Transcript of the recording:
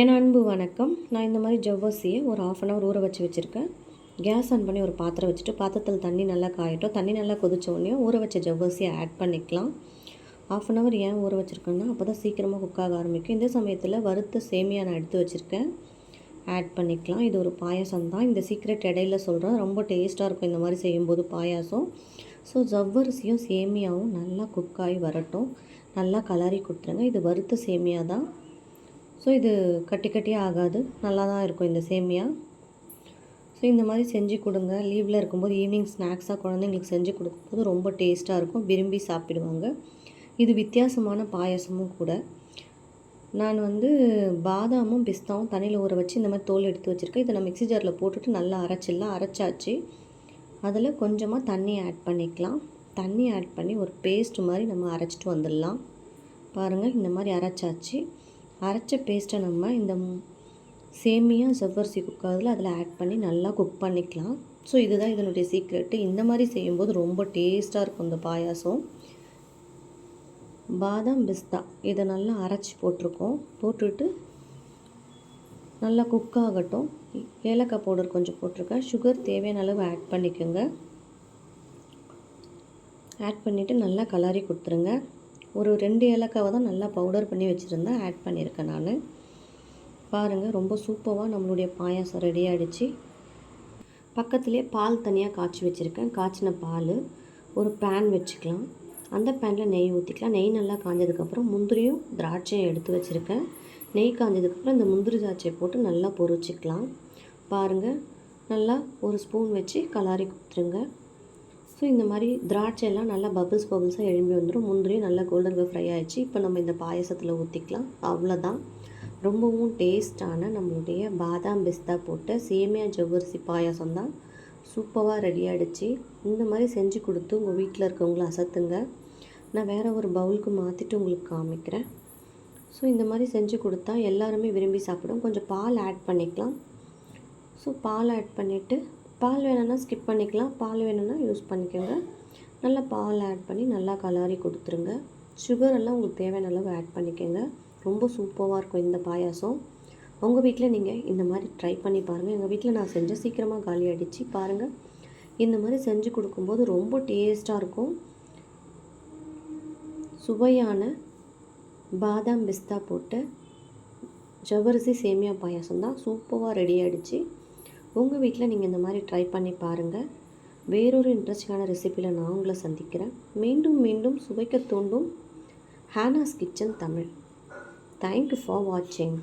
என் அன்பு வணக்கம். நான் இந்த மாதிரி ஜவ்வரிசியை ஒரு ஆஃப் அன் ஹவர் ஊற வச்சு வச்சுருக்கேன். கேஸ் ஆன் பண்ணி ஒரு பாத்திரம் வச்சுட்டு பாத்திரத்தில் தண்ணி நல்லா காயட்டும். தண்ணி நல்லா கொதிச்ச உடனே ஊற வச்ச ஜவ்வரிசியை ஆட் பண்ணிக்கலாம். ஆஃப் அன் ஹவர் ஏன் ஊற வச்சுருக்கேன்னா அப்போ தான் சீக்கிரமாக குக் ஆக ஆரம்பிக்கும். இந்த சமயத்தில் வறுத்த சேமியா நான் எடுத்து வச்சுருக்கேன். ஆட் பண்ணிக்கலாம். இது ஒரு பாயாசம் தான். இந்த சீக்ரெட் இடையில சொல்கிறேன் ரொம்ப டேஸ்ட்டாக இருக்கும் இந்த மாதிரி செய்யும்போது பாயாசம். ஸோ ஜவ்வரிசியும் சேமியாவும் நல்லா குக் ஆகி வரட்டும். நல்லா கலரி கொடுத்துருங்க. இது வறுத்த சேமியா தான். ஸோ இது கட்டி கட்டியாக ஆகாது. நல்லா தான் இருக்கும் இந்த சேமியா. ஸோ இந்த மாதிரி செஞ்சு கொடுங்க. லீவில் இருக்கும்போது ஈவினிங் ஸ்நாக்ஸாக குழந்தைங்களுக்கு செஞ்சு கொடுக்கும்போது ரொம்ப டேஸ்ட்டாக இருக்கும். விரும்பி சாப்பிடுவாங்க. இது வித்தியாசமான பாயாசமும் கூட. நான் வந்து பாதாமும் பிஸ்தாவும் தண்ணியில் ஊற வச்சு இந்த மாதிரி தோல் எடுத்து வச்சுருக்கேன். இதை நான் மிக்ஸி ஜாரில் போட்டுட்டு நல்லா அரைச்சிடலாம். அரைச்சாச்சு. அதில் கொஞ்சமாக தண்ணி ஆட் பண்ணிக்கலாம். தண்ணி ஆட் பண்ணி ஒரு பேஸ்ட் மாதிரி நம்ம அரைச்சிட்டு வந்துடலாம். பாருங்கள் இந்த மாதிரி அரைச்சாச்சு. அரைச்ச பேஸ்ட்டை நம்ம இந்த சேமியா ஜவ்வரிசி குக்கரில் அதில் ஆட் பண்ணி நல்லா குக் பண்ணிக்கலாம். ஸோ இதுதான் இதனுடைய சீக்ரெட்டு இந்த மாதிரி செய்யும்போது ரொம்ப டேஸ்ட்டாக இருக்கும் இந்த பாயாசம். பாதாம் பிஸ்தா. இதை நல்லா அரைச்சி போட்டிருக்கோம். போட்டுட்டு நல்லா குக் ஆகட்டும். ஏலக்காய் பவுடர் கொஞ்சம் போட்டிருக்கேன். சுகர் தேவையான அளவு ஆட் பண்ணிக்கோங்க. ஆட் பண்ணிவிட்டு நல்லா கலரி கொடுத்துருங்க. ஒரு ரெண்டு ஏலக்காவை தான் நல்லா பவுடர் பண்ணி வச்சுருந்தேன் ஆட் பண்ணியிருக்கேன் நான். பாருங்கள் ரொம்ப சூப்பராக நம்மளுடைய பாயாசம் ரெடி ஆகிடுச்சு பக்கத்துலேயே பால் தனியாக காய்ச்சி வச்சுருக்கேன். காய்ச்சின பால் ஒரு பேன் வச்சுக்கலாம். அந்த பேனில் நெய் ஊற்றிக்கலாம் நெய் நல்லா காஞ்சதுக்கப்புறம் முந்திரியும் திராட்சையும் எடுத்து வச்சுருக்கேன். நெய் காஞ்சதுக்கப்புறம் இந்த முந்திரி திராட்சையை போட்டு நல்லா பொரிச்சிக்கலாம். பாருங்கள் நல்லா ஒரு ஸ்பூன் வச்சு கலாரி கொடுத்துருங்க. ஸோ இந்த மாதிரி திராட்சையெல்லாம் நல்லா பபிள்ஸ் பபிள்ஸாக எழும்பி வந்துடும் முந்திரியும் நல்லா கோல்டன் ஃப்ரை ஆயிடுச்சு. இப்போ நம்ம இந்த பாயசத்தில் ஊற்றிக்கலாம் அவ்வளோதான் ரொம்பவும் டேஸ்டான நம்மளுடைய பாதாம் பிஸ்தா போட்ட சேமியா ஜவ்வரிசி பாயாசம் தான். சூப்பராக ரெடி ஆகிடுச்சு இந்த மாதிரி செஞ்சு கொடுத்து உங்கள் வீட்டில் இருக்கவங்கள அசத்துங்க. நான் வேறு ஒரு பவுலுக்கு மாற்றிட்டு உங்களுக்கு காமிக்கிறேன். ஸோ இந்த மாதிரி செஞ்சு கொடுத்தா எல்லாருமே விரும்பி சாப்பிடும். கொஞ்சம் பால் ஆட் பண்ணிக்கலாம். ஸோ பால் ஆட் பண்ணிவிட்டு பால் வேணும்னா ஸ்கிப் பண்ணிக்கலாம். பால் வேணும்னா யூஸ் பண்ணிக்கோங்க. நல்லா பால் ஆட் பண்ணி நல்லா கலாரி கொடுத்துருங்க. சுகர் எல்லாம் உங்களுக்கு தேவையான அளவு ஆட் பண்ணிக்கோங்க. ரொம்ப சூப்பராக இருக்கும் இந்த பாயாசம். உங்கள் வீட்டில் நீங்கள் இந்த மாதிரி ட்ரை பண்ணி பாருங்கள் எங்கள் வீட்டில் நான் செஞ்ச சீக்கிரமாக காலி அடித்து பாருங்கள் இந்த மாதிரி செஞ்சு கொடுக்கும்போது ரொம்ப டேஸ்ட்டாக இருக்கும். சுவையான பாதாம் பிஸ்தா போட்டு ஜவரிசி சேமியா பாயாசம் தான். சூப்பராக ரெடி ஆகிடுச்சு உங்கள் வீட்டில் நீங்கள் இந்த மாதிரி ட்ரை பண்ணி பாருங்கள் வேறொரு இன்ட்ரெஸ்டிங்கான ரெசிப்பியில் நான் உங்களை சந்திக்கிறேன். மீண்டும் மீண்டும் சுவைக்க தூண்டும் Hana's kitchen Tamil. Thank you for வாட்சிங்